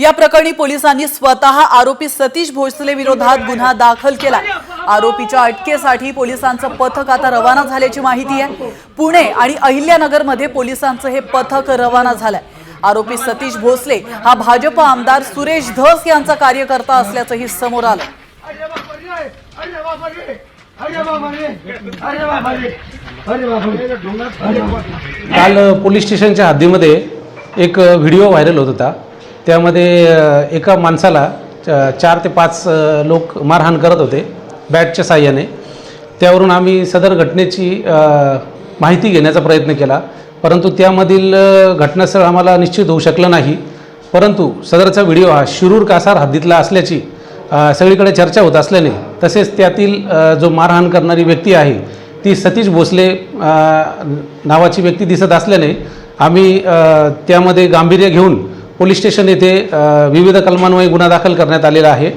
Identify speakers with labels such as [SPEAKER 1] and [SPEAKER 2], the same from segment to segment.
[SPEAKER 1] या प्रकरणी पोलिसांनी स्वतः आरोपी सतीश भोसले विरोधात गुन्हा दाखल केला. आरोपीच्या अटकेसाठी पोलिसांचं पथक आता रवाना झाल्याची माहिती आहे. पुणे आणि अहिल्यानगरमध्ये पोलिसांचं हे पथक रवाना झालंय. आरोपी सतीश भोसले हा भाजप आमदार सुरेश धस यांचा कार्यकर्ता असल्याचंही समोर आलं.
[SPEAKER 2] काल पोलीस स्टेशनच्या हद्दीमध्ये एक व्हिडिओ व्हायरल होत होता. त्यामध्ये एका माणसाला च- चार ते पाच लोक मारहाण करत होते बॅटच्या साह्याने. त्यावरून आम्ही सदर घटनेची माहिती घेण्याचा प्रयत्न केला. परंतु त्यामधील घटनास्थळ आम्हाला निश्चित होऊ शकलं नाही. परंतु सदरचा व्हिडिओ हा शिरूर कासार हद्दीतला असल्याची सगळीकडे चर्चा होत असल्याने तसेच त्यातील जो मारहाण करणारी व्यक्ती आहे ती सतीश भोसले नावाची व्यक्ती दिसत असल्याने आम्ही त्यामध्ये गांभीर्य घेऊन पोलीस स्टेशन येथे विविध कलमान्वये गुन्हा दाखल करण्यात आलेला आहे.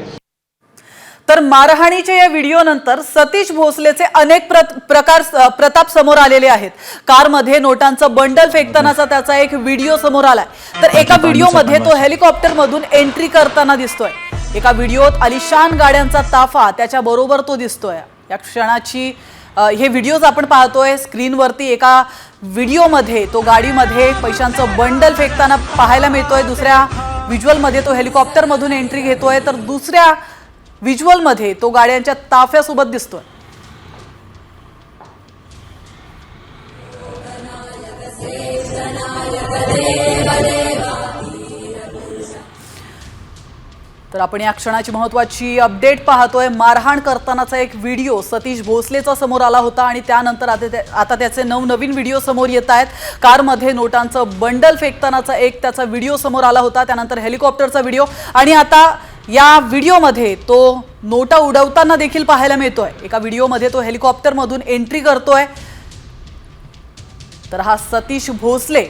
[SPEAKER 1] तर मारहाणीच्या या व्हिडिओनंतर सतीश भोसलेचे अनेक प्रत- प्रकार प्रताप समोर आलेले आहेत. कारमध्ये नोटांचं बंडल फेकतानाचा त्याचा एक व्हिडिओ समोर आलाय. तर एका व्हिडिओमध्ये तो हेलिकॉप्टर मधून एंट्री करताना दिसतोय. एका व्हिडिओत अलिशान गाड्यांचा ताफा त्याच्या बरोबर तो दिसतोय. या क्षणाची हे व्हिडिओज आपण पाहतोय स्क्रीनवरती एका व्हिडिओमध्ये तो गाडीमध्ये पैशांचं बंडल फेकताना पाहायला मिळतोय दुसऱ्या व्हिज्युअलमध्ये तो हेलिकॉप्टरमधून एंट्री घेतोय तर दुसऱ्या व्हिज्युअलमध्ये तो गाड्यांच्या ताफ्यासोबत दिसतोय तर आपण या क्षणाची महत्वाची अपडेट पाहतोय. मारहाण करतानाचा एक व्हिडिओ सतीश भोसलेचा समोर आला होता आणि त्यानंतर आता आता त्याचे नवनवीन व्हिडिओ समोर येत आहेत. कारमध्ये नोटांचं बंडल फेकतानाचा एक त्याचा व्हिडिओ समोर आला होता त्यानंतर हेलिकॉप्टरचा व्हिडिओ आणि आता या व्हिडिओमध्ये तो नोटा उडवताना देखील पाहायला मिळतोय. एका व्हिडिओमध्ये तो हेलिकॉप्टरमधून एंट्री करतोय. तर हा सतीश भोसले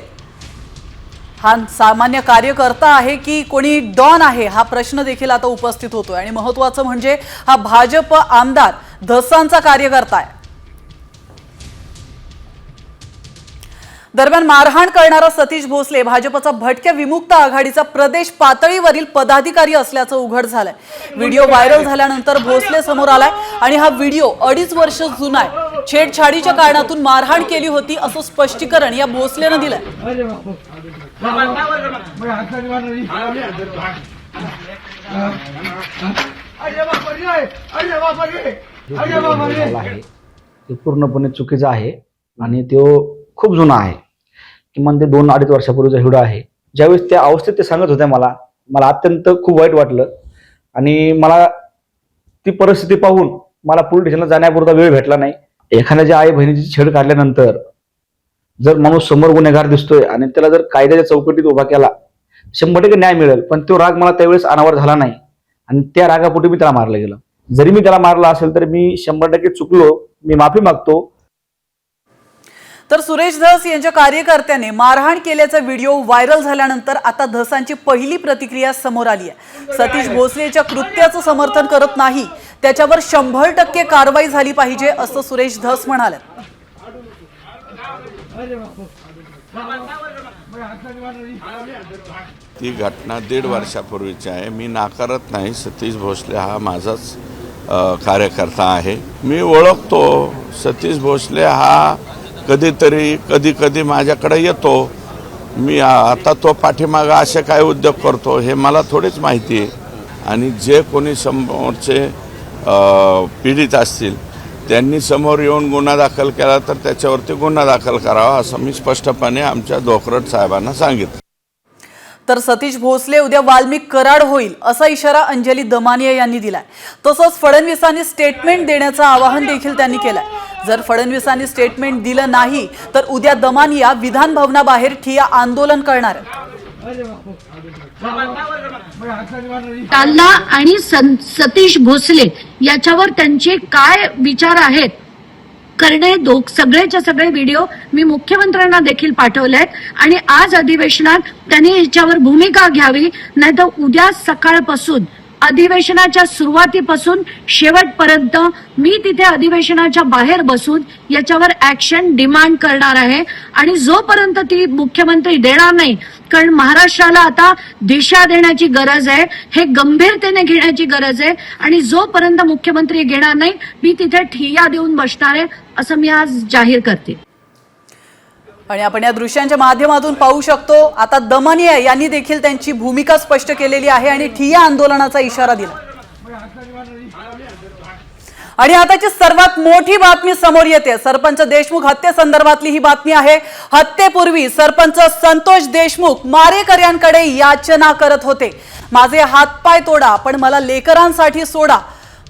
[SPEAKER 1] हा सामान्य कार्यकर्ता आहे की कोणी डॉन आहे हा प्रश्न देखील आता उपस्थित होतोय. आणि महत्वाचं म्हणजे हा भाजप आमदार धसांचा कार्यकर्ता आहे. दरम्यान मारहाण करणारा सतीश भोसले भाजपचा भटक्या विमुक्त आघाडीचा प्रदेश पातळीवरील पदाधिकारी असल्याचं उघड झालंय. व्हिडिओ व्हायरल झाल्यानंतर भोसले समोर आलाय आणि हा व्हिडिओ अडीच वर्ष जुना आहे. छेडछाडीच्या कारणातून मारहाण केली होती असं स्पष्टीकरण या भोसलेनं दिलंय.
[SPEAKER 3] आहे ते पूर्णपणे चुकीचं आहे आणि तो खूप जुना आहे. किमान ते दोन अडीच वर्षापूर्वीचा हिडो आहे. ज्यावेळेस त्या अवस्थेत ते सांगत होत्या मला मला अत्यंत खूप वाईट वाटलं. आणि मला ती परिस्थिती पाहून मला पोलीस स्टेशनला जाण्यापुरता वेळ भेटला नाही. एखाद्या ज्या आई बहिणीची छेड काढल्यानंतर जर माणूस समोर गुन्हेगार दिसतोय आणि त्याला जर कायद्याच्या चौकटीत उभा केला शंभर टक्के न्याय मिळेल. पण तो राग मला त्यावेळेस अनावर झाला नाही. आणि त्या रागापोटी मी त्याला मारलं गेलं. जरी मी त्याला मारला असेल तर मी शंभर टक्के चुकलो. मी माफी मागतो.
[SPEAKER 1] तर सुरेश धस यांच्या कार्यकर्त्याने मारहाण केल्याचा व्हिडिओ व्हायरल झाल्यानंतर आता धसांची पहिली प्रतिक्रिया समोर आली आहे. सतीश भोसलेच्या कृत्याचं समर्थन करत नाही. त्याच्यावर शंभर टक्के कारवाई झाली पाहिजे असं सुरेश धस म्हणाले.
[SPEAKER 4] ती घटना दीड वर्षापूर्वीची आहे. मी नाकारत नाही. सतीश भोसले हा माझाच कार्यकर्ता आहे. मी ओळखतो. सतीश भोसले हा कधीतरी कधी कधी माझ्याकडे येतो. मी आता तो पाठीमागा असे काय उद्योग करतो हे मला थोडीच माहिती आहे. आणि जे कोणी समोरचे पीडित असतील त्यांनी समोर येऊन गुन्हा दाखल केला तर त्याच्यावरती गुन्हा दाखल करावा असं मी स्पष्टपणे आमच्या धोकरट साहेबांना सांगितलं.
[SPEAKER 1] तर सतीश भोसले उद्या वाल्मिक कराड होईल असा इशारा अंजली दमानिया यांनी दिलाय. तसंच फडणवीसांनी स्टेटमेंट देण्याचं आवाहन देखील त्यांनी केलंय. जर फडणवीसांनी स्टेटमेंट दिलं नाही तर उद्या दमानिया विधान भवनाबाहेर ठिया आंदोलन करणार आहेत.
[SPEAKER 5] टाल्ला आणि सं- सतीश भोसले याच्यावर त्यांचे काय विचार आहेत? करणे दोघ सगळेच्या सगळे व्हिडिओ मी मुख्यमंत्र्यांना देखील पाठवले आहेत आणि आज अधिवेशनात त्यांनी याच्यावर भूमिका घ्यावी नाहीतर उद्या सकाळपासून अधिवेशनाच्या सुरुवातीपासून शेवटपर्यंत मी तिथे अधिवेशनाच्या बाहेर बसून याच्यावर ऍक्शन डिमांड करणार आहे. आणि जोपर्यंत ती मुख्यमंत्री देणार नाही कारण महाराष्ट्राला आता दिशा देण्याची गरज आहे हे गंभीरतेने घेण्याची गरज आहे आणि जोपर्यंत मुख्यमंत्री घेणार नाही मी तिथे ठिय्या देऊन बसणार आहे असं मी आज जाहीर करते.
[SPEAKER 1] आणि आपण या दृश्यांच्या माध्यमातून पाहू शकतो आता दमनिया यांनी देखील त्यांची भूमिका स्पष्ट केलेली आहे आणि ठिया आंदोलनाचा इशारा दिला. आणि आताची सर्वात मोठी बातमी समोर येते. सरपंच देशमुख हत्येसंदर्भातली ही बातमी आहे. हत्येपूर्वी सरपंच संतोष देशमुख मारेकऱ्यांकडे याचना करत होते. माझे हातपाय तोडा पण मला लेकरांसाठी सोडा.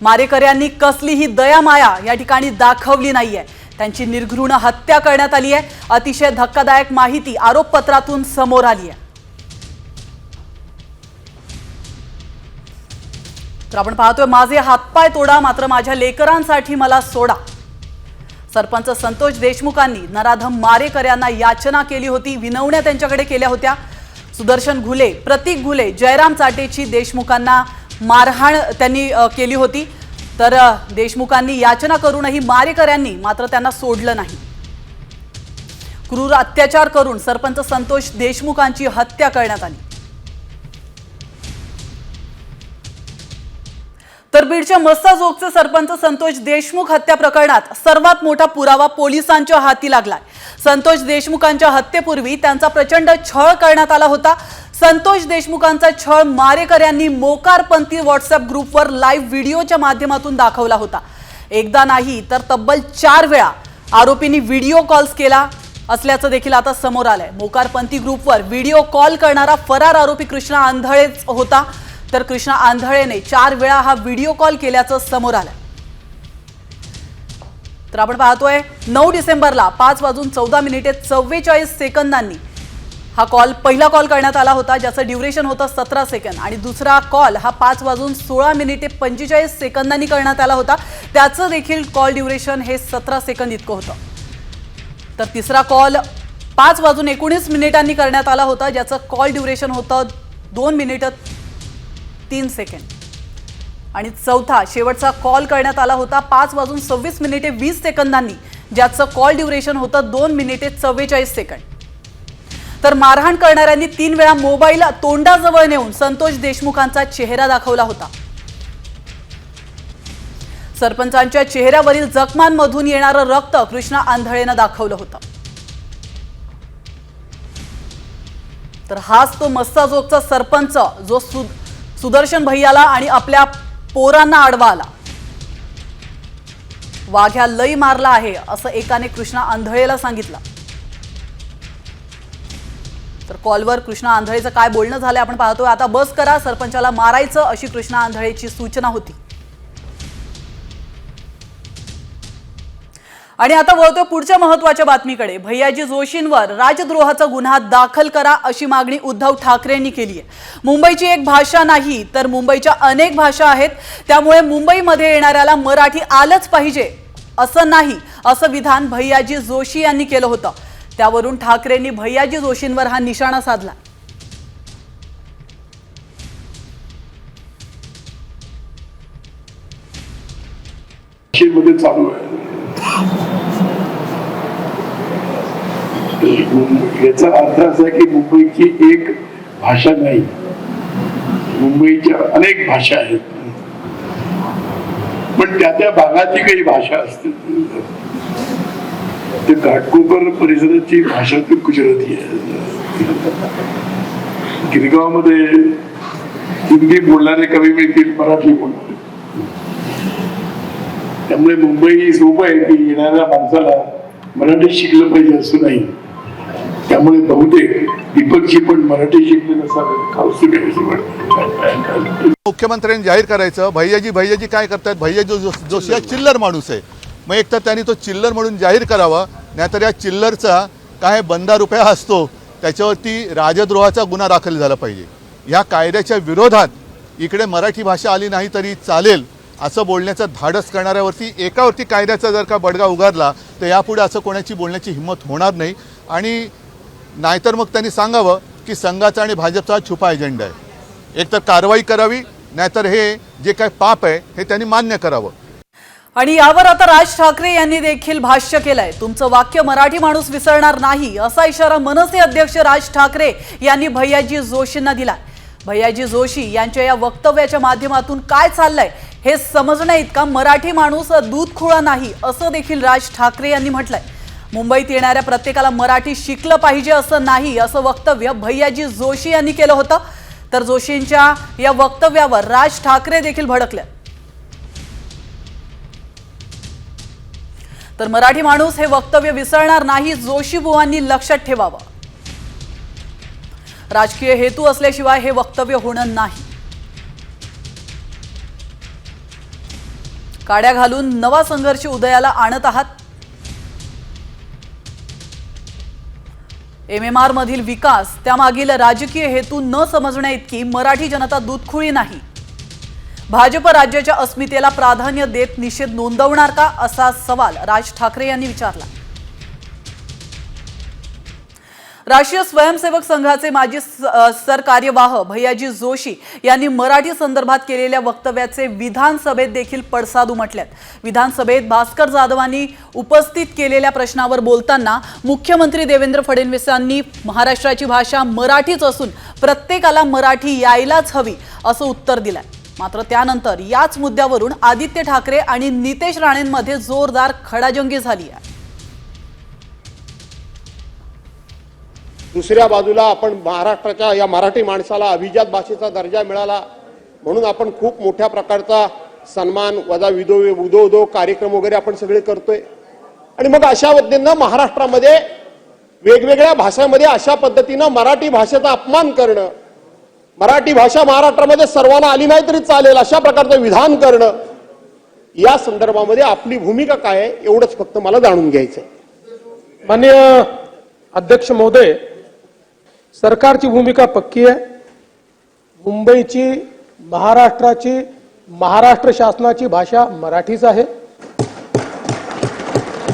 [SPEAKER 1] मारेकऱ्यांनी कसलीही दयामाया या ठिकाणी दाखवली नाहीये. त्यांची निर्घृण हत्या करण्यात आली आहे. अतिशय धक्कादायक माहिती आरोपपत्रातून समोर आली आहे. तर आपण पाहतोय माझे हातपाय तोडा मात्र माझ्या लेकरांसाठी मला सोडा. सरपंच संतोष देशमुखांनी नराधम मारेकर यांना याचना केली होती विनवण्या त्यांच्याकडे केल्या होत्या. सुदर्शन घुले प्रतीक घुले जयराम चाटेची देशमुखांना मारहाण त्यांनी केली होती. तर देशमुखांनी याचना करूनही मारेकऱ्यांनी मात्र त्यांना सोडलं नाही. क्रूर अत्याचार करून सरपंच संतोष देशमुखांची हत्या करण्यात आली. तर बीडच्या मस्साजोगचे सरपंच संतोष देशमुख हत्या प्रकरणात सर्वात मोठा पुरावा पोलिसांच्या हाती लागलाय. संतोष देशमुखांच्या हत्येपूर्वी त्यांचा प्रचंड छळ करण्यात आला होता. संतोष देशमुखांचा छळ मारेकऱ्यांनी मोकारपंथी व्हॉट्सअप ग्रुपवर लाईव्ह व्हिडिओच्या माध्यमातून दाखवला होता. एकदा नाही तर तब्बल चार वेळा आरोपींनी व्हिडिओ कॉल्स केला असल्याचं देखील आता समोर आलंय. मोकारपंथी ग्रुपवर व्हिडिओ कॉल करणारा फरार आरोपी कृष्णा आंधळेच होता तर कृष्णा आंधळेने चार वेळा हा व्हिडिओ कॉल केल्याचं समोर आलंय. तर आपण पाहतोय नऊ डिसेंबरला पाच वाजून चौदा मिनिटे चव्वेचाळीस सेकंदांनी हा कॉल पहिला कॉल करण्यात आला होता ज्याचं ड्युरेशन होतं सतरा सेकंद आणि दुसरा कॉल हा पाच वाजून सोळा मिनिटे पंचेचाळीस सेकंदांनी करण्यात आला होता. त्याचं देखील कॉल ड्युरेशन हे सतरा सेकंद इतकं होतं. तर तिसरा कॉल पाच वाजून एकोणीस मिनिटांनी करण्यात आला होता ज्याचं कॉल ड्युरेशन होतं दोन मिनिटं तीन सेकंड आणि चौथा शेवटचा कॉल करण्यात आला होता पाच वाजून सव्वीस मिनिटे वीस सेकंदांनी ज्याचं कॉल ड्युरेशन होतं दोन मिनिटे चव्वेचाळीस सेकंड तर मारहाण करणाऱ्यांनी तीन वेळा मोबाईल तोंडाजवळ नेऊन संतोष देशमुखांचा चेहरा दाखवला होता. सरपंचांच्या चेहऱ्यावरील जखमांमधून येणारं रक्त कृष्णा आंधळेनं दाखवलं होतं. तर हाच तो मस्ताजोगचा सरपंच जो सु सुदर्शन भैयाला आणि आपल्या पोरांना आडवा आला. वाघ्या लई मारला आहे असं एकाने कृष्णा आंधळेला सांगितलं. कॉलवर कृष्णा आंधळेचं काय बोलणं झालंय आपण पाहतोय. आता बस करा सरपंचाला मारायचं अशी कृष्णा आंधळेची सूचना होती. आणि आता वळतोय पुढच्या महत्त्वाच्या बातमीकडे. भैयाजी जोशींवर राजद्रोहाचा गुन्हा दाखल करा अशी मागणी उद्धव ठाकरेंनी केली आहे. मुंबईची एक भाषा नाही तर मुंबईच्या अनेक भाषा आहेत. त्यामुळे मुंबईमध्ये येणाऱ्याला मराठी आलंच पाहिजे असं नाही असं विधान भैयाजी जोशी यांनी केलं होतं. त्यावरून ठाकरेंनी भैयाजी जोशींवर हा निशाणा साधला.
[SPEAKER 6] मध्ये चालू आहे. याचा अर्थ असा की मुंबईची एक भाषा नाही. मुंबईच्या अनेक भाषा आहेत. पण त्या त्या भागाची काही भाषा असते ते घाटकोपर परिसराची भाषा ती गुजराती आहे गिरगावमध्ये हिंदी बोलणारे कवी मिळतील मराठी बोलणारे त्यामुळे मुंबई सोपं आहे की येणाऱ्या माणसाला मराठी शिकलं पाहिजे असं नाही त्यामुळे बहुतेक दीपकजी पण मराठी शिकले नसावे
[SPEAKER 7] मुख्यमंत्र्यांनी जाहीर करायचं भैयाजी भैयाजी काय करतायत भैयाजी जो जोशी हा चिल्लर माणूस आहे मग एक तर त्यांनी तो चिल्लर म्हणून जाहीर करावा नाहीतर या चिल्लरचा काय बंदा रुपया असतो त्याच्यावरती राजद्रोहाचा गुन्हा दाखल झाला पाहिजे. ह्या कायद्याच्या विरोधात इकडे मराठी भाषा आली नाही तरी चालेल असं बोलण्याचं धाडस करणाऱ्यावरती एकावरती कायद्याचा जर का बडगा उगारला तर यापुढे असं कोणाची बोलण्याची हिंमत होणार नाही. आणि नाहीतर मग त्यांनी सांगावं की संघाचा आणि भाजपचा छुपा एजेंडा आहे. एक तर कारवाई करावी नाहीतर हे जे काय पाप आहे हे त्यांनी मान्य करावं.
[SPEAKER 1] आणि यावर आता राज ठाकरे यांनी देखील भाष्य केलंय. तुमचं वाक्य मराठी माणूस विसरणार नाही असा इशारा मनसे अध्यक्ष राज ठाकरे यांनी भैयाजी जोशींना दिला भैयाजी जोशी यांच्या या वक्तव्याच्या माध्यमातून काय चाललंय हे समजण्या इतका मराठी माणूस दूध खुळा नाही असं देखील राज ठाकरे यांनी म्हटलंय. मुंबईत येणाऱ्या प्रत्येकाला मराठी शिकलं पाहिजे असं नाही असं वक्तव्य भैयाजी जोशी यांनी केलं होतं. तर जोशींच्या या वक्तव्यावर राज ठाकरे देखील भडकल्या तर मराठी माणूस हे वक्तव्य विसरणार नाही जोशीबुवांनी लक्षात ठेवावं. राजकीय हेतू असल्याशिवाय हे वक्तव्य होणं नाही. काड्या घालून नवा संघर्ष उदयाला आणत आहात. एम एम आर मधील विकास त्यामागील राजकीय हेतू न समजण्या इतकी मराठी जनता दूधखुळी नाही. भाजप राज्याच्या अस्मितेला प्राधान्य देत निषेध नोंदवणार का असा सवाल राज ठाकरे यांनी विचारला. राष्ट्रीय स्वयंसेवक संघाचे माजी स- सरकार्यवाह भैयाजी जोशी यांनी मराठी संदर्भात केलेल्या वक्तव्याचे विधानसभेत देखील पडसाद उमटल्यात विधानसभेत भास्कर जाधवांनी उपस्थित केलेल्या प्रश्नावर बोलताना मुख्यमंत्री देवेंद्र फडणवीसांनी महाराष्ट्राची भाषा मराठीच असून प्रत्येकाला मराठी यायलाच हवी असं उत्तर दिलं मात्र त्यानंतर याच मुद्द्यावरून आदित्य ठाकरे आणि नितेश राणेंमध्ये जोरदार खडाजंगी झाली आहे.
[SPEAKER 8] दुसऱ्या बाजूला आपण महाराष्ट्राच्या या मराठी माणसाला अभिजात भाषेचा दर्जा मिळाला म्हणून आपण खूप मोठ्या प्रकारचा सन्मान वजा विदो उदो उदो कार्यक्रम वगैरे आपण सगळे करतोय. आणि मग अशा पद्धतीनं महाराष्ट्रामध्ये वेगवेगळ्या भाषांमध्ये अशा पद्धतीनं मराठी भाषेचा अपमान करणं मराठी भाषा महाराष्ट्रामध्ये सर्वांना आली नाही तरी चालेल अशा प्रकारचं विधान करणं या संदर्भामध्ये आपली भूमिका काय आहे एवढंच फक्त मला जाणून घ्यायचं आहे.
[SPEAKER 9] माननीय अध्यक्ष महोदय सरकारची भूमिका पक्की आहे. मुंबईची महाराष्ट्राची महाराष्ट्र शासनाची भाषा मराठीच आहे.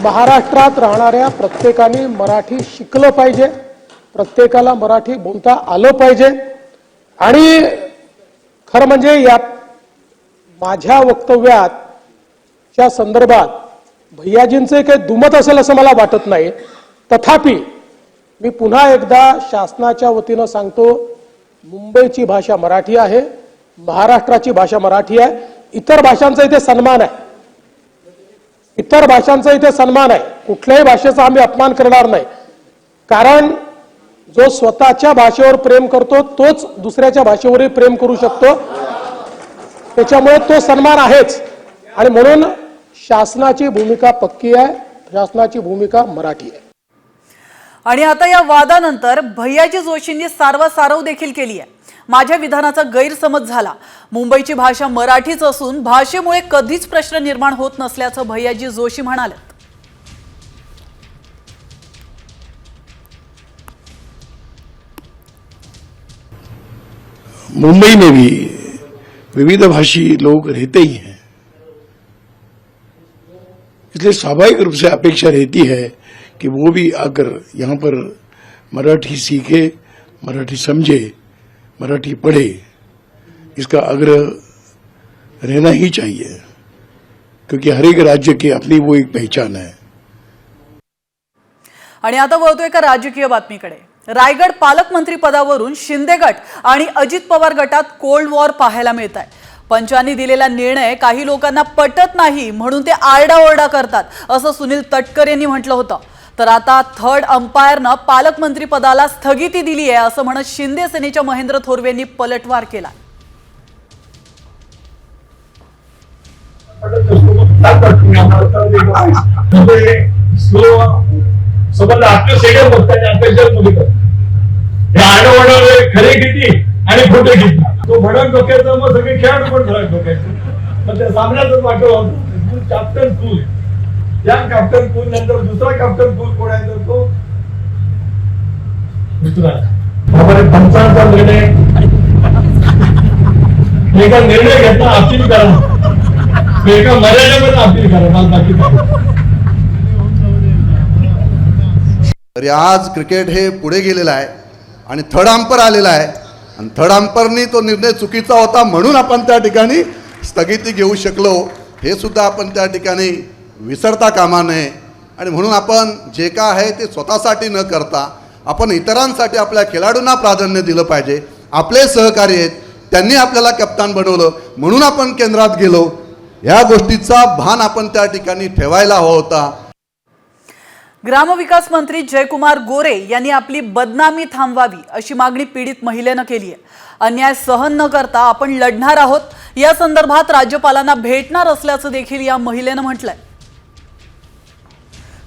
[SPEAKER 9] महाराष्ट्रात राहणाऱ्या प्रत्येकाने मराठी शिकलं पाहिजे. प्रत्येकाला मराठी बोलता आलं पाहिजे. आणि खरं म्हणजे या माझ्या वक्तव्यात च्या संदर्भात भैयाजींचे काही दुमत असेल असं मला वाटत नाही. तथापि मी पुन्हा एकदा शासनाच्या वतीनं सांगतो मुंबईची भाषा मराठी आहे महाराष्ट्राची भाषा मराठी आहे इतर भाषांचा इथे सन्मान आहे. इतर भाषांचा इथे सन्मान आहे. कुठल्याही भाषेचा आम्ही अपमान करणार नाही. कारण जो स्वतःच्या भाषेवर प्रेम करतो तोच दुसऱ्याच्या भाषेवरही प्रेम करू शकतो. त्याच्यामुळे तो सन्मान आहेच. आणि म्हणून शासनाची भूमिका पक्की आहे शासनाची भूमिका मराठी आहे.
[SPEAKER 1] आणि आता या वादानंतर भैयाजी जोशींनी सारवासारव देखील केली आहे. माझ्या विधानाचा गैरसमज झाला. मुंबईची भाषा मराठीच असून भाषेमुळे कधीच प्रश्न निर्माण होत नसल्याचं भैयाजी जोशी म्हणाले.
[SPEAKER 10] मुंबई में भी विविध भाषी लोग रहते ही हैं। इसलिए स्वाभाविक रूप से अपेक्षा रहती है कि वो भी आकर यहाँ पर मराठी सीखे, मराठी समझे, मराठी पढ़े। इसका आग्रह रहना ही चाहिए, क्योंकि हर एक राज्य की अपनी वो एक पहचान है।
[SPEAKER 1] आणि आता वळतो एका राजकीय बातमीकडे. रायगड पालकमंत्री पदावरून शिंदे गट आणि अजित पवार गटात कोल्ड वॉर पाहायला मिळत आहे. पंचांनी दिलेला निर्णय काही लोकांना पटत नाही म्हणून ते आरडाओरडा करतात असं सुनील तटकर यांनी म्हटलं होतं. तर आता थर्ड अंपायरनं पालकमंत्री पदाला स्थगिती दिली आहे असं म्हणत शिंदे सेनेच्या महेंद्र थोरवेंनी पलटवार केला.
[SPEAKER 11] सोबत आपलं सेडर बघतात आपल्याच्या मुलीकडे हे आरडवडं खरे किती आणि खोटे किती. तो भडक डोक्याचा मग सगळे खेळाडू पण भडक डोक्याचे. मग त्या सामन्यातच वाटलं कॅप्टन कूल या कॅप्टन कूल नंतर दुसरा कॅप्टन कूल कोण आहे तर तो ऋतुराज. पंचांचा निर्णय एका निर्णय घेतला अपील करा. एका मर्यादेमध्ये अपील करा मला बाकी काय
[SPEAKER 12] तरी आज क्रिकेट हे पुढे गेलेलं आहे आणि थर्ड अंपर आलेला आहे. आणि थर्ड अंपरनी तो निर्णय चुकीचा होता म्हणून आपण त्या ठिकाणी स्थगिती घेऊ शकलो. हे सुद्धा आपण त्या ठिकाणी विसरता कामा नये. आणि म्हणून आपण जे काय आहे ते स्वतःसाठी न करता आपण इतरांसाठी आपल्या खेळाडूंना प्राधान्य दिलं पाहिजे. आपले सहकारी आहेत त्यांनी आपल्याला कप्तान बनवलं म्हणून आपण केंद्रात गेलो. ह्या गोष्टीचा भान आपण त्या ठिकाणी ठेवायला हवा होता.
[SPEAKER 1] ग्रामविकास मंत्री जयकुमार गोरे यांनी आपली बदनामी थांबवावी अशी मागणी पीडित महिलेनं केली आहे अन्याय सहन न करता आपण लढणार आहोत. या संदर्भात राज्यपालांना भेटणार असल्याचं देखील या महिलेनं म्हटलंय.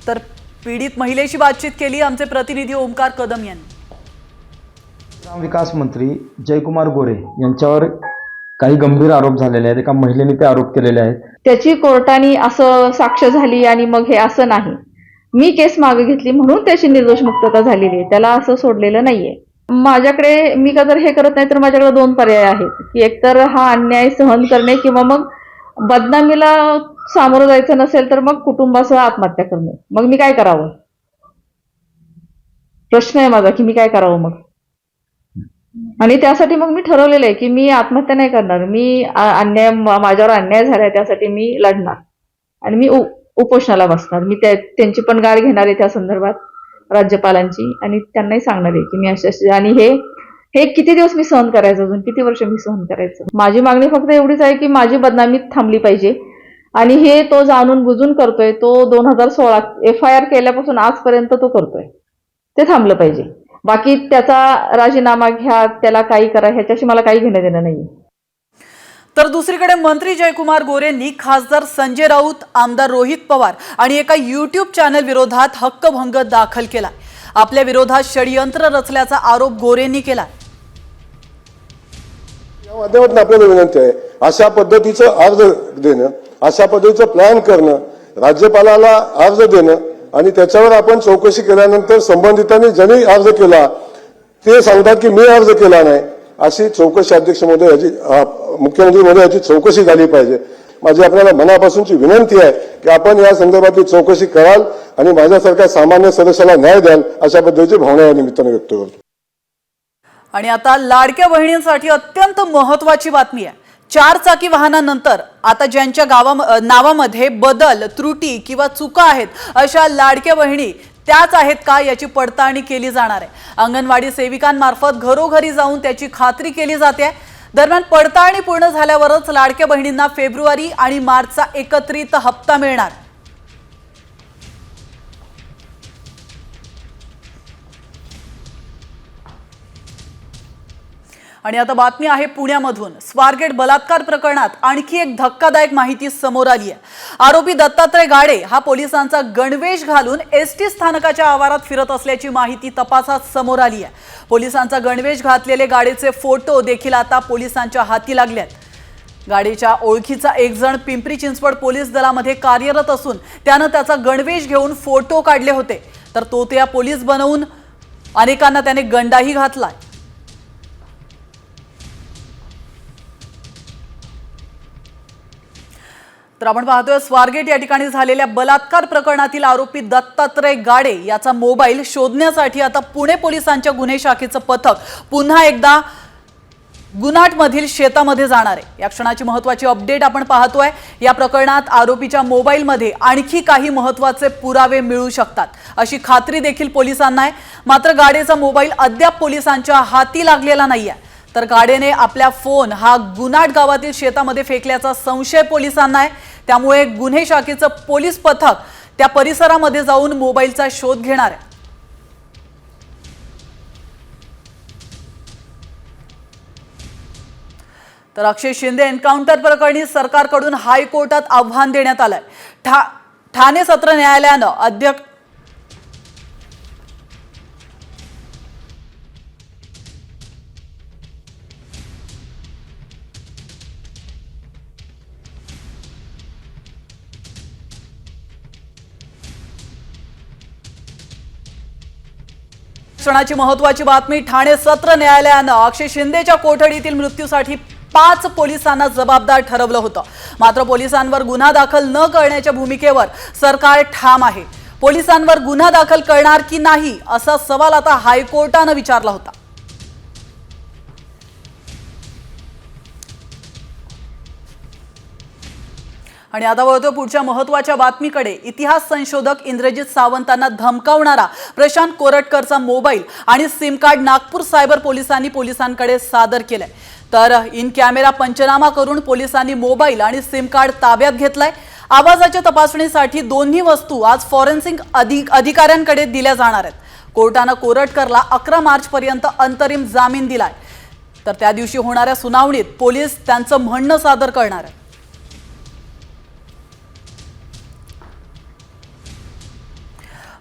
[SPEAKER 1] तर पीडित महिलेशी बातचीत केली. आमचे प्रतिनिधी ओमकार कदम यांनी.
[SPEAKER 3] ग्रामविकास मंत्री जयकुमार गोरे यांच्यावर काही गंभीर आरोप झालेले आहेत. एका महिलेने ते आरोप केलेले आहेत.
[SPEAKER 13] त्याची कोर्टाने असं साक्ष झाली आणि मग हे असं नाही. मी केस मागे घेतली म्हणून त्याची निर्दोष मुक्तता झालेली आहे. त्याला असं सोडलेलं नाहीये. माझ्याकडे मी का जर हे करत नाही तर माझ्याकडे दोन पर्याय आहेत. की एकतर हा अन्याय सहन करणे किंवा मग बदनामीला सामोरं जायचं नसेल तर मग कुटुंबासह आत्महत्या करणे. मग मी काय करावं? प्रश्न आहे माझा की मी काय करावं मग? आणि त्यासाठी मग मी ठरवलेलं आहे की मी आत्महत्या नाही करणार. मी अन्याय माझ्यावर अन्याय झालाय त्यासाठी मी लढणार. आणि मी उपोषणाला बसणार. मी त्या त्यांची पण गाड घेणार आहे त्या संदर्भात राज्यपालांची आणि त्यांनाही सांगणार आहे की मी अशा अशा- आणि हे हे किती दिवस मी सहन करायचं अजून? किती वर्ष मी सहन करायचं? माझी मागणी फक्त एवढीच आहे की माझी बदनामी थांबली पाहिजे. आणि हे तो जाणून बुजून करतोय तो दोन हजार सोळा एफ आय आर केल्यापासून आजपर्यंत तो करतोय. ते थांबलं पाहिजे. बाकी त्याचा राजीनामा घ्या त्याला काही करा ह्याच्याशी मला काही घेणं देणं नाही
[SPEAKER 1] तर दुसरीकडे मंत्री जयकुमार गोरेंनी खासदार संजय राऊत आमदार रोहित पवार आणि एका युट्यूब चॅनल विरोधात हक्कभंग दाखल केला आपल्या विरोधात षडयंत्र रचल्याचा आरोप गोरेंनी केला
[SPEAKER 14] या माध्यमातून आपल्याला विनंती आहे अशा पद्धतीचं अर्ज देणं अशा पद्धतीचं प्लॅन करणं राज्यपालाला अर्ज देणं आणि त्याच्यावर आपण चौकशी केल्यानंतर संबंधितांनी ज्यांनी अर्ज केला ते सांगतात की मी अर्ज केला नाही. अशी चौकशी अध्यक्ष महोदय याची मुख्यमंत्री महोदय याची चौकशी झाली पाहिजे. माझी आपल्याला मनापासूनची विनंती आहे की आपण या संदर्भातली चौकशी कराल आणि माझ्यासारख्या सामान्य सदस्याला न्याय द्याल अशा पद्धतीची भावना या निमित्तानं व्यक्त करतो.
[SPEAKER 1] आणि आता लाडक्या बहिणींसाठी अत्यंत महत्वाची बातमी आहे. चार चाकी वाहनानंतर आता ज्यांच्या गावा नावामध्ये बदल त्रुटी किंवा चुका आहेत अशा लाडक्या बहिणी त्याच आहेत का याची पडताळणी केली जाणार आहे? अंगणवाडी सेविकांमार्फत घरोघरी जाऊन त्याची खात्री केली जाते. दरम्यान पडताळणी पूर्ण झाल्यावरच लाडक्या बहिणींना फेब्रुवारी आणि मार्चचा एकत्रित हप्ता मिळणार. आणि आता बातमी आहे पुण्यामधून. स्वारगेट बलात्कार प्रकरणात आणखी एक धक्कादायक माहिती समोर आली आहे. आरोपी दत्तात्रय गाडे हा पोलिसांचा गणवेश घालून एस टी स्थानकाच्या आवारात फिरत असल्याची माहिती तपासात समोर आली आहे. पोलिसांचा गणवेश घातलेले गाडीचे फोटो देखील आता पोलिसांच्या हाती लागल्यात आहेत गाडीच्या ओळखीचा एक जण पिंपरी चिंचवड पोलीस दलामध्ये कार्यरत असून त्यानं त्याचा गणवेश घेऊन फोटो काढले होते. तर तो त्या पोलीस बनवून अनेकांना त्याने गंडाही घातलाय. तर आपण पाहतोय स्वारगेट या ठिकाणी झालेल्या बलात्कार प्रकरणातील आरोपी दत्तात्रय गाडे याचा मोबाईल शोधण्यासाठी आता पुणे पोलिसांच्या गुन्हे शाखेचं पथक पुन्हा एकदा गुन्हाटमधील शेतामध्ये जाणार आहे. या क्षणाची महत्वाची अपडेट आपण पाहतोय. या प्रकरणात आरोपीच्या मोबाईलमध्ये आणखी काही महत्त्वाचे पुरावे मिळू शकतात. अशी खात्री देखील पोलिसांना आहे. मात्र गाडेचा मोबाईल अद्याप पोलिसांच्या हाती लागलेला नाही आहे तर गाडेने आपल्या फोन हा गुनाट गावातील शेतामध्ये फेकल्याचा संशय पोलिसांना आहे. त्यामुळे गुन्हे शाखेचं पोलीस पथक त्या परिसरामध्ये जाऊन मोबाईलचा शोध घेणार आहे. तर अक्षय शिंदे एन्काउंटर प्रकरणी सरकारकडून हायकोर्टात आव्हान देण्यात आलंय. ठा ठाणे सत्र न्यायालयानं अध्यक्ष क्षणाची महत्वाची बातमी ठाणे सत्र न्यायालयानं अक्षय शिंदेच्या कोठडीतील मृत्यूसाठी पाच पोलिसांना जबाबदार ठरवलं होतं. मात्र पोलिसांवर गुन्हा दाखल न करण्याच्या भूमिकेवर सरकार ठाम आहे. पोलिसांवर गुन्हा दाखल करणार की नाही असा सवाल आता हायकोर्टानं विचारला होता. आणि आता वळतो पुढच्या महत्त्वाच्या बातमीकडे. इतिहास संशोधक इंद्रजित सावंतांना धमकावणारा प्रशांत कोरटकरचा मोबाईल आणि सिम कार्ड नागपूर सायबर पोलिसांनी पोलिसांकडे सादर केलंय. तर इन कॅमेरा पंचनामा करून पोलिसांनी मोबाईल आणि सिम कार्ड ताब्यात घेतलाय. आवाजाच्या तपासणीसाठी दोन्ही वस्तू आज फॉरेन्सिक अधिक अधिकाऱ्यांकडे दिल्या जाणार आहेत. कोर्टानं कोरटकरला अकरा मार्च पर्यंत अंतरिम जामीन दिलाय. तर त्या दिवशी होणाऱ्या सुनावणीत पोलीस त्यांचं म्हणणं सादर करणार आहेत.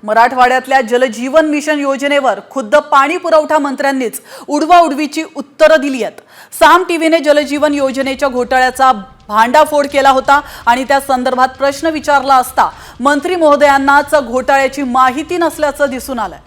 [SPEAKER 1] मराठवाड्यातल्या जलजीवन मिशन योजनेवर खुद्द पाणी पुरवठा मंत्र्यांनीच उडवाउडवीची उत्तरं दिली आहेत. साम टीव्हीने जलजीवन योजनेच्या घोटाळ्याचा भांडाफोड केला होता आणि त्या संदर्भात प्रश्न विचारला असता मंत्री महोदयांनाच घोटाळ्याची माहिती नसल्याचं दिसून आलंय.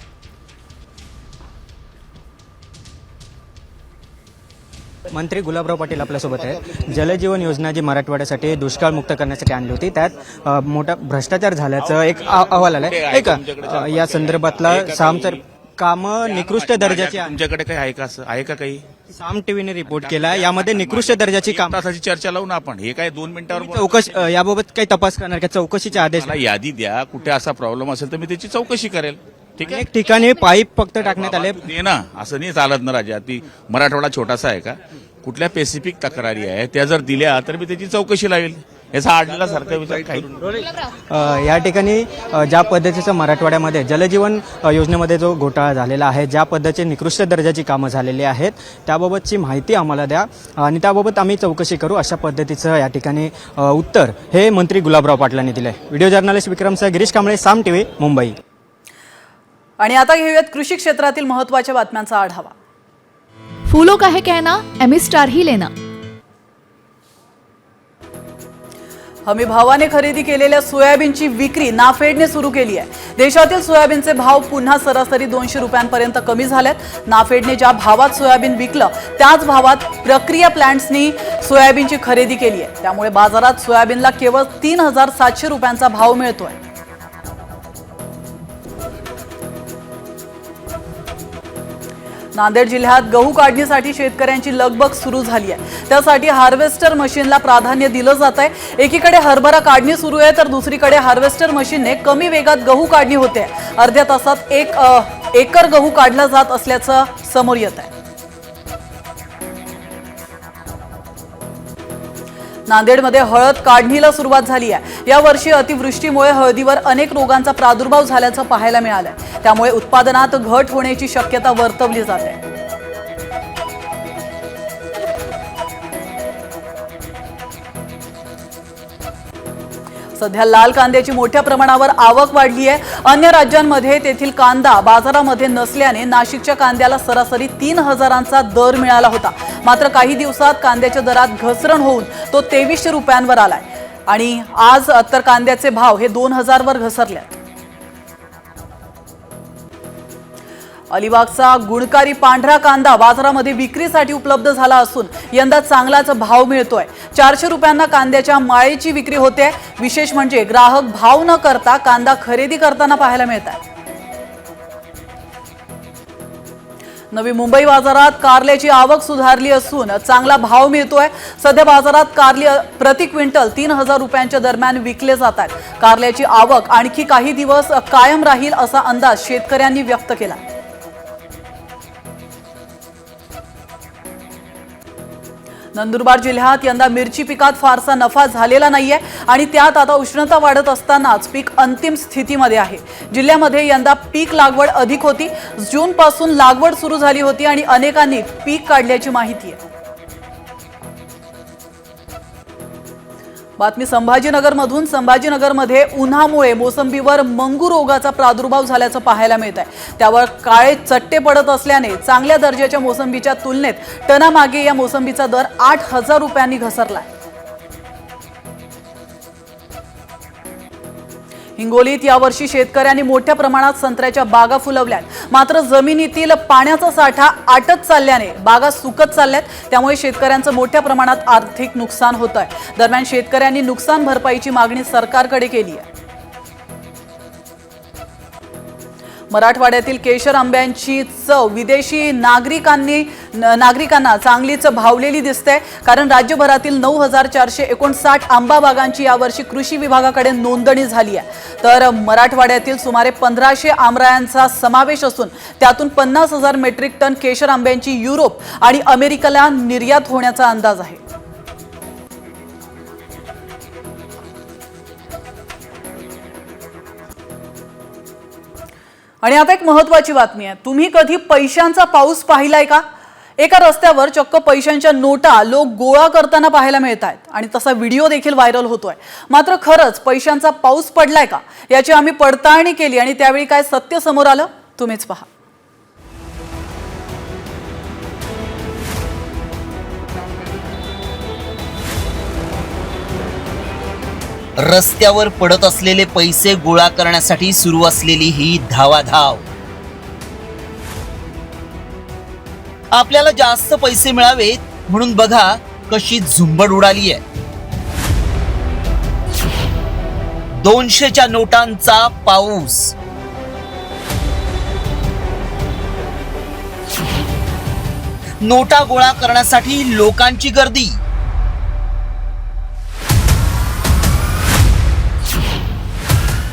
[SPEAKER 15] मंत्री गुलाबराव पाटील आपल्यासोबत आहेत. जलजीवन योजना जी मराठवाड्यासाठी दुष्काळमुक्त करण्यासाठी आणली होती त्यात मोठा भ्रष्टाचार झाल्याचं एक अहवाल आलाय. आहे का अ, या संदर्भातला साम तर कामं निकृष्ट दर्जाची आहे.
[SPEAKER 16] तुमच्याकडे काही आहे का असं? आहे का काही?
[SPEAKER 15] साम टीव्हीने रिपोर्ट केला यामध्ये निकृष्ट दर्जाची काम
[SPEAKER 16] तासाची चर्चा लावून आपण. हे काय दोन मिनिटावर
[SPEAKER 15] चौकशी याबाबत काही तपास करणार का? चौकशीचे आदेश
[SPEAKER 16] यादी द्या. कुठे असा प्रॉब्लेम असेल तर मी त्याची चौकशी करेल. ठीक आहे.
[SPEAKER 15] अनेक ठिकाणी पाईप फक्त टाकण्यात आले.
[SPEAKER 16] दे ना. असं नाही चालत ना राजा. ती मराठवाडा छोटासा आहे का? कुठल्या स्पेसिफिक तक्रारी आहे? त्या जर दिल्या तर मी त्याची चौकशी लावेल. याचा आडलेला सारखा विचार काही
[SPEAKER 15] अ, या ठिकाणी अ, ज्या पद्धतीचं मराठवाड्यामध्ये जलजीवन अ, योजनेमध्ये जो घोटाळा झालेला आहे ज्या पद्धतीचे निकृष्ट दर्जाची कामं झालेली आहेत त्याबाबतची माहिती आम्हाला द्या. आणि त्याबाबत आम्ही चौकशी करू. अशा पद्धतीचं या ठिकाणी अ, उत्तर हे मंत्री गुलाबराव पाटलांनी दिलं आहे व्हिडिओ जर्नलिस्ट विक्रमसह गिरीश कांबळे साम टीव्ही मुंबई.
[SPEAKER 1] आणि आता घेऊयात कृषी क्षेत्रातील महत्त्वाच्या बातम्यांचा आढावा.
[SPEAKER 17] फूलों का है कहना एमी स्टार ही लेना.
[SPEAKER 1] हमी भावाने खरेदी केलेल्या सोयाबीनची विक्री नाफेडने सुरू केली आहे. देशातील सोयाबीनचे भाव पुन्हा सरासरी दोनशे रुपयांपर्यंत कमी झालेत. नाफेडने ज्या भावात सोयाबीन विकलं त्याच भावात प्रक्रिया प्लांट्सनी सोयाबीनची खरेदी केली आहे. त्यामुळे बाजारात सोयाबीनला केवळ तीन हजार सातशे रुपयांचा भाव मिळतोय. नांदेड जिल्ह्यात गहू काढणीसाठी शेतकऱ्यांची लगबग सुरू झाली आहे. त्यासाठी हार्वेस्टर मशीनला प्राधान्य दिलं जात आहे. एकीकडे हरभरा काढणी सुरू आहे तर दुसरीकडे हार्वेस्टर मशीनने कमी वेगात गहू काढणी होते. अर्ध्या तासात एक एकर गहू काढला जात असल्याचं समोर येत आहे. नांदेडमध्ये हळद काढणीला सुरुवात झाली आहे. यावर्षी अतिवृष्टीमुळे हळदीवर अनेक रोगांचा प्रादुर्भाव झाल्याचं पाहायला मिळालंय. त्यामुळे उत्पादनात घट होण्याची शक्यता वर्तवली जाते. सध्या लाल कांद्याची मोठ्या प्रमाणावर आवक वाढली आहे. अन्य राज्यांमध्ये तेथील कांदा बाजारामध्ये नसल्याने नाशिकच्या कांद्याला सरासरी तीन हजारांचा दर मिळाला होता. मात्र काही दिवसात कांद्याच्या दरात घसरण होऊन तो तेवीसशे रुपयांवर आलाय. आणि आज तर कांद्याचे भाव हे दोन हजारवर घसरले अलिबागचा गुणकारी पांढरा कांदा बाजारामध्ये विक्रीसाठी उपलब्ध झाला असून यंदा चांगलाच भाव मिळतोय. चारशे रुपयांना कांद्याच्या माळेची विक्री होते. विशेष म्हणजे ग्राहक भाव न करता कांदा खरेदी करताना पाहायला मिळत आहे नवी मुंबई बाजारात कारल्याची आवक सुधारली असून चांगला भाव मिळतोय. सध्या बाजारात कारली प्रति क्विंटल तीन हजार रुपयांच्या दरम्यान विकले जात आहेत. कारल्याची आवक आणखी काही दिवस कायम राहील असा अंदाज शेतकऱ्यांनी व्यक्त केला. नंदुरबार जिल्ह्यात यंदा मिरची पिकात फारसा नफा झालेला नाहीये आणि त्यात आता उष्णता वाढत असतानाच पीक अंतिम स्थितीमध्ये आहे. जिल्ह्यामध्ये यंदा पीक लागवड अधिक होती. जूनपासून लागवड सुरू झाली होती आणि अनेकांनी पीक काढल्याची माहिती आहे. बातमी संभाजीनगरमधून संभाजीनगरमध्ये उन्हामुळे मोसंबीवर मंगू रोगाचा प्रादुर्भाव झाल्याचं पाहायला मिळत आहे त्यावर काळे चट्टे पडत असल्याने चांगल्या दर्जाच्या मोसंबीच्या तुलनेत टनामागे या मोसंबीचा दर आठ हजार रुपयांनी घसरला आहे हिंगोलीत यावर्षी शेतकऱ्यांनी मोठ्या प्रमाणात संत्र्याच्या बागा फुलवल्यात. मात्र जमिनीतील पाण्याचा साठा आटत चालल्याने बागा सुकत चालल्यात. त्यामुळे शेतकऱ्यांचं मोठ्या प्रमाणात आर्थिक नुकसान होत आहे दरम्यान शेतकऱ्यांनी नुकसान भरपाईची मागणी सरकारकडे केली आहे. मराठवाड्यातील केशर आंब्यांची चव विदेशी नागरिकांनी न- नागरिकांना चांगलीच भावलेली दिसते. कारण राज्यभरातील नऊ हजार चारशे एकोणसाठ आंबा बागांची यावर्षी कृषी विभागाकडे नोंदणी झाली आहे. तर मराठवाड्यातील सुमारे पंधराशे आमरायांचा समावेश असून त्यातून पन्नास हजार मेट्रिक टन केशर आंब्यांची युरोप आणि अमेरिकेला निर्यात होण्याचा अंदाज आहे. आणि आता एक महत्वाची बातमी आहे. तुम्ही कधी पैशांचा पाऊस पाहिलाय का? एका रस्त्यावर चक्क पैशांच्या नोटा लोक गोळा करताना पाहायला मिळत आहेत आणि तसा व्हिडिओ देखील व्हायरल होतोय. मात्र खरंच पैशांचा पाऊस पडलाय का? याची आम्ही पडताळणी केली आणि त्यावेळी काय सत्य समोर आलं तुम्हीच पहा.
[SPEAKER 18] रस्त्यावर पडत असलेले पैसे गोळा करण्यासाठी सुरू असलेली ही धावाधाव. आपल्याला जास्त पैसे मिळावेत म्हणून बघा कशी झुंबड उडाली आहे. दोनशेच्या नोटांचा पाऊस. नोटा गोळा करण्यासाठी लोकांची गर्दी.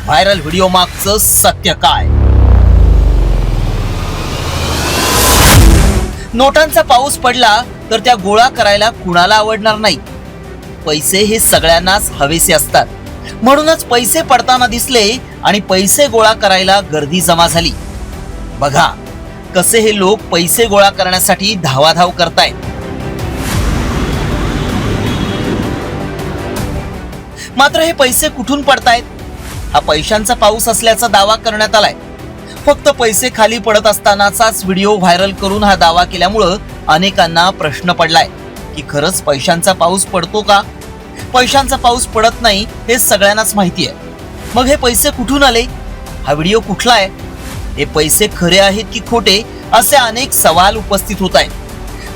[SPEAKER 18] व्हायरल व्हिडिओ मागचं सत्य काय? नोटांचा पाऊस पडला तर त्या गोळा करायला कुणाला आवडणार नाही. पैसे हे सगळ्यांनाच हवेसे असतात. म्हणूनच पैसे पडताना दिसले आणि पैसे गोळा करायला गर्दी जमा झाली. बघा कसे हे लोक पैसे गोळा करण्यासाठी धावाधाव करतायत. मात्र हे पैसे कुठून पडतायत? हा पैशांचा पाऊस असल्याचा दावा करण्यात आलाय. फक्त पैसे खाली पडत असतानाचाच व्हिडिओ व्हायरल करून हा दावा केल्यामुळं अनेकांना प्रश्न पडलाय की खरंच पैशांचा पाऊस पडतो का? पैशांचा पाऊस पडत नाही हे सगळ्यांनाच माहिती आहे. मग हे पैसे कुठून आले? हा व्हिडिओ कुठला आहे? हे पैसे खरे आहेत की खोटे असे अनेक सवाल उपस्थित होत आहेत.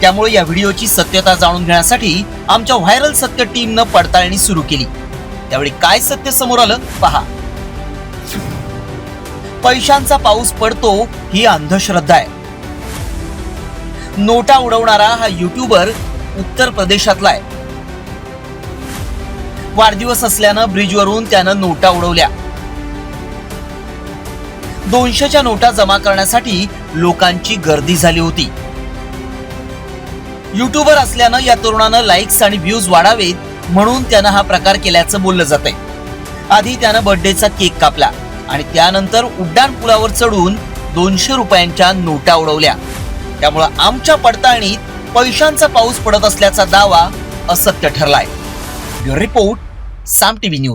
[SPEAKER 18] त्यामुळे या व्हिडिओची सत्यता जाणून घेण्यासाठी आमच्या व्हायरल सत्य टीमनं पडताळणी सुरू केली. त्यावेळी काय सत्य समोर आलं? पहा. पैशांचा पाऊस पडतो ही अंधश्रद्धा आहे. नोटा उडवणारा हा युट्यूबर उत्तर प्रदेशातला आहे. वाढदिवस असल्यानं ब्रिजवरून त्यानं नोटा उडवल्या. दोनशेच्या नोटा जमा करण्यासाठी लोकांची गर्दी झाली होती. युट्यूबर असल्यानं या तरुणानं लाईक्स आणि व्ह्यूज वाढावेत म्हणून त्यानं हा प्रकार केल्याचं बोललं जातंय. आधी त्यानं बर्थडेचा केक कापला. आणि त्यानंतर उड्डाण पुलावर चढून दोनशे रुपयांच्या नोटा उडवल्या. त्यामुळं आमच्या पडताळणीत पैशांचा पाऊस पडत असल्याचा दावा असत्य ठरलाय. Report Saam TV news.